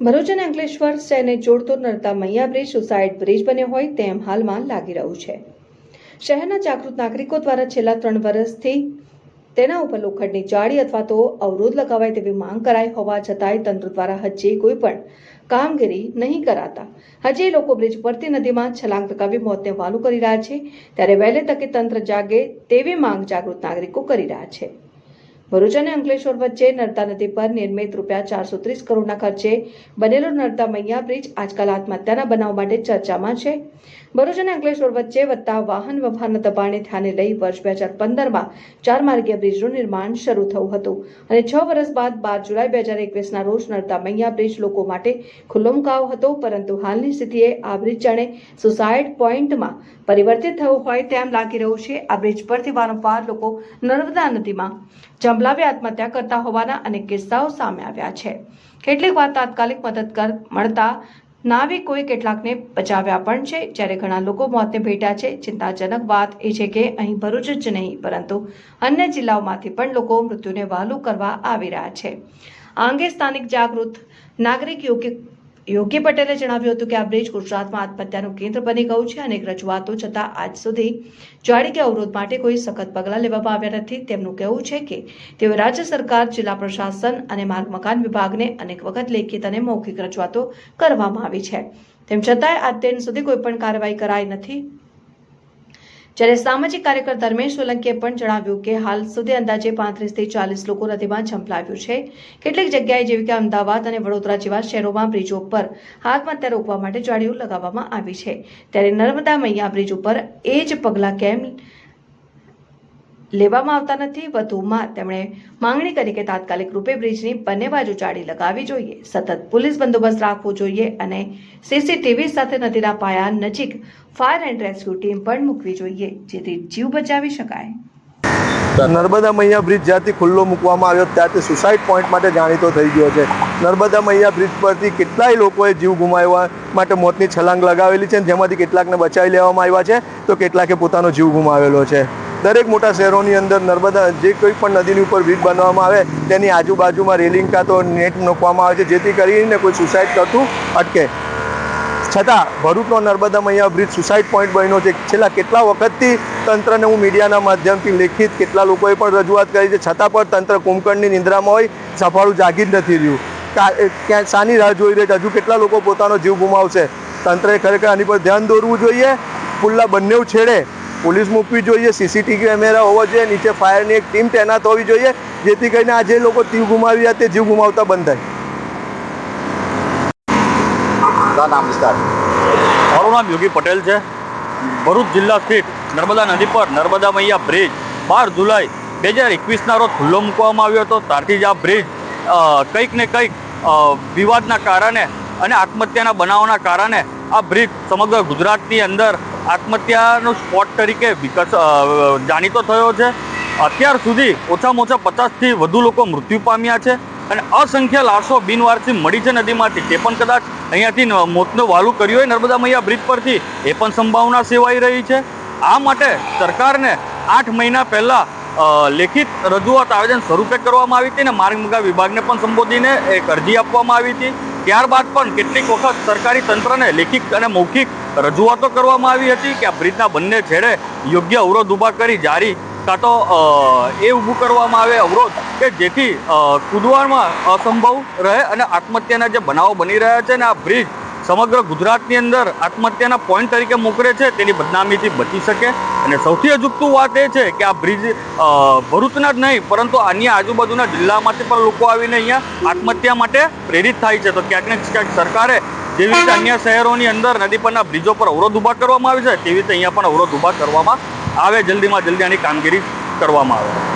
ભરૂચ અને અંકલેશ્વર શહેરને જોડતો નડતા મૈયા બ્રિજ સુસાઇડ બ્રિજ બન્યો હોય તેમ હાલમાં લાગી રહ્યું છે. શહેરના જાગૃત નાગરિકો દ્વારા છેલ્લા ત્રણ વર્ષથી તેના ઉપર લોખંડની જાળી અથવા તો અવરોધ લગાવાય તેવી માંગ કરાઈ હોવા છતાંય તંત્ર દ્વારા હજી કોઈ પણ કામગીરી નહીં કરાતા. હજી લોકો બ્રિજ પરથી નદીમાં છલાંગ લગાવી મોતને વાલું કરી રહ્યા છે. ત્યારે વહેલે તકે તંત્ર જાગે તેવી માંગ જાગૃત નાગરિકો કરી રહ્યા છે. ભરૂચ અને અંકલેશ્વર વચ્ચે નર્મદા નદી પર નિર્મિત રૂપિયા ચારસો ત્રીસ કરોડના ખર્ચે બનેલો નર્મદા મૈયા બ્રિજ આજકાલ આત્મહત્યાના બનાવ માટે ચર્ચામાં છે. ભરૂચ અને અંકલેશ્વર વચ્ચે વધતા વાહન વ્યવહારના દબાણને ધ્યાને લઈ વર્ષ બે હજાર પંદરમાં ચાર માર્ગીય બ્રિજનું નિર્માણ શરૂ થયું હતું અને છ વર્ષ બાદ બાર જુલાઈ બે હજાર એકવીસના રોજ નર્મદા મૈયા બ્રિજ લોકો માટે ખુલ્લો મુકાયો હતો, પરંતુ હાલની સ્થિતિએ આ બ્રિજ જાણે સુસાઇડ પોઈન્ટમાં પરિવર્તિત થયું હોય તેમ લાગી રહ્યું છે. આ બ્રિજ પરથી વારંવાર લોકો નર્મદા નદીમાં જંબલાવી આત્મહત્યા કરતા હોવાના અનેક કિસ્સાઓ સામે આવ્યા છે. કેટલીક વાર તાત્કાલિક મદદ કર મળતા નાવિકોએ કેટલાકને બચાવ્યા પણ છે. જ્યારે ઘણા લોકો મોતને ભેટ્યા છે. ચિંતાજનક વાત એ છે કે અહીં ભરૂચ જ નહીં, પરંતુ અન્ય જિલ્લાઓમાંથી પણ લોકો મૃત્યુને વહાલું કરવા આવી રહ્યા છે. આ અંગે સ્થાનિક જાગૃત નાગરિક યોગ્ય યોગી પટેલે જણાવ્યું હતું કે આ બ્રિજ ગુજરાતમાં આત્મહત્યાનું કેન્દ્ર બની ગયું છે અનેક રજૂઆતો છતાં આજ સુધી જાળી કે અવરોધ માટે કોઈ સખત પગલાં લેવામાં આવ્યા નથી. તેમનું કહેવું છે કે તેઓ રાજ્ય સરકાર, જિલ્લા પ્રશાસન અને માર્ગ મકાન વિભાગને અનેક વખત લેખિત અને મૌખિક રજૂઆતો કરવામાં આવી છે. તેમ છતાંય દિન સુધી કોઈ પણ કાર્યવાહી કરાઈ નથી. જ્યારે સામાજિક કાર્યકર ધર્મેશ સોલંકીએ પણ જણાવ્યું કે હાલ સુધી અંદાજે પાંત્રીસથી ચાલીસ લોકો નદીમાં ઝંપલાવ્યું છે. કેટલીક જગ્યાએ જેવી કે અમદાવાદ અને વડોદરા જેવા શહેરોમાં બ્રિજો પર આત્મહત્યા રોકવા માટે જાળીઓ લગાવવામાં આવી છે. ત્યારે નર્મદા મૈયા બ્રિજ ઉપર એ જ પગલાં કેમ લેવામાં આવતા નથી. વધુમાં તેમણે માંગણી કરી કે તાત્કાલિક રૂપે બ્રિજની બંને બાજુ જાળી લગાવવી જોઈએ. સતત પોલીસ બંદોબસ્ત રાખવો જોઈએ અને સીસીટીવી સાથે નદીના પાયા નજીક ફાયર એન્ડ રેસ્ક્યુ ટીમ પણ મૂકવી જોઈએ, જેથી જીવ બચાવી શકાય. નર્મદા મૈયા બ્રિજ જ્યાંથી ખુલ્લો મૂકવામાં આવ્યો, ત્યાંથી સુસાઇડ પોઈન્ટ માટે જાણીતો થઈ ગયો છે. નર્મદા મૈયા બ્રિજ પરથી કેટલાય લોકોએ જીવ ગુમાવ્યા માટે મોતની છલાંગ લગાવેલી છે જેમાંથી કેટલાકને બચાવી લેવામાં આવ્યા છે. તો કેટલાકે પોતાનો જીવ ગુમાવેલો છે. દરેક મોટા શહેરોની અંદર નર્મદા જે કોઈ પણ નદીની ઉપર બ્રિજ બનાવવામાં આવે, તેની આજુબાજુમાં રેલિંગ કાં તો નેટ મૂકવામાં આવે છે, જેથી કરીને કોઈ સુસાઇડ કરતું અટકે. છતાં, ભરૂચનો નર્મદા મૈયા બ્રિજ સુસાઇડ પોઈન્ટ બન્યો છે. છેલ્લા કેટલા વખતથી તંત્રને હું મીડિયાના માધ્યમથી લેખિત કેટલા લોકોએ પણ રજૂઆત કરી છે, છતાં પણ તંત્ર કુંભકર્ણની નિંદ્રામાં હોય, સફાળું જાગી જ નથી રહ્યું. ક્યાં, શાની રાહ જોઈ રહી છે? હજુ કેટલા લોકો પોતાનો જીવ ગુમાવશે? તંત્રએ ખરેખર આની પર ધ્યાન દોરવું જોઈએ? પુલ્લા બંને છેડે. પોલીસ મૂકવી જોઈએ સીસીટીવી કેમેરા હોવો જોઈએ નીચે ફાયરની એક ટીમ તૈનાત હોવી જોઈએ જેથી કરીને આ જે લોકો જીવ ગુમાવ્યા તે જીવ ગુમાવતા બંધ થાય. નામ વિસ્તાર? મારું નામ યોગી પટેલ છે. ભરૂચ જિલ્લા સ્થિત નર્મદા નદી પર નર્મદા મૈયા બ્રિજ બાર જુલાઈ બે હજાર એકવીસના રોજ ખુલ્લો મૂકવામાં આવ્યો હતો. ત્યારથી જ આ બ્રિજ કંઈક ને કંઈક વિવાદના કારણે અને આત્મહત્યાના બનાવોના કારણે આ બ્રિજ સમગ્ર ગુજરાતની અંદર આત્મહત્યાનો સ્પોટ તરીકે વિકસ જાણીતો થયો છે. અત્યાર સુધી ઓછામાં ઓછા પચાસથી વધુ લોકો મૃત્યુ પામ્યા છે અને અસંખ્ય લાશો બિનવારસી મળી છે નદીમાંથી. તે પણ કદાચ અહીંયાથી મોતનો વાલું કર્યું હોય નર્મદા મૈયા બ્રિજ પરથી, એ પણ સંભાવના સેવાઈ રહી છે. આ માટે સરકારને આઠ મહિના પહેલાં લેખિત રજૂઆત આવેદન સ્વરૂપે કરવામાં આવી હતી અને માર્ગ વિભાગને પણ સંબોધીને એક અરજી આપવામાં આવી હતી. ત્યારબાદ પણ કેટલીક વખત સરકારી તંત્રને લેખિત અને મૌખિક રજૂઆતો કરવામાં આવી હતી કે આ બ્રિજના બંને છેડે યોગ્ય અવરોધ ઊભા કરી જારી કાં તો એ ઊભું કરવામાં આવે અવરોધ કે જેથી કૂદવામાં અસંભવ રહે અને આત્મહત્યાના જે બનાવો બની રહ્યા છે ને આ બ્રિજ સમગ્ર ગુજરાતની અંદર આત્મહત્યાના પોઈન્ટ તરીકે મોકરે છે, તેની બદનામીથી બચી શકે. અને સૌથી અજુકતું વાત એ છે કે આ બ્રિજ ભરૂચના જ નહીં, પરંતુ અન્ય આજુબાજુના જિલ્લામાંથી પણ લોકો આવીને અહીંયા આત્મહત્યા માટે પ્રેરિત થાય છે. તો ક્યાંક ને ક્યાંક સરકારે જેવી રીતે અન્ય શહેરોની અંદર નદી પરના બ્રિજો પર અવરોધ ઊભા કરવામાં આવે છે, તેવી રીતે અહીંયા પણ અવરોધ ઊભા કરવામાં આવે, જલ્દીમાં જલ્દી આની કામગીરી કરવામાં આવે.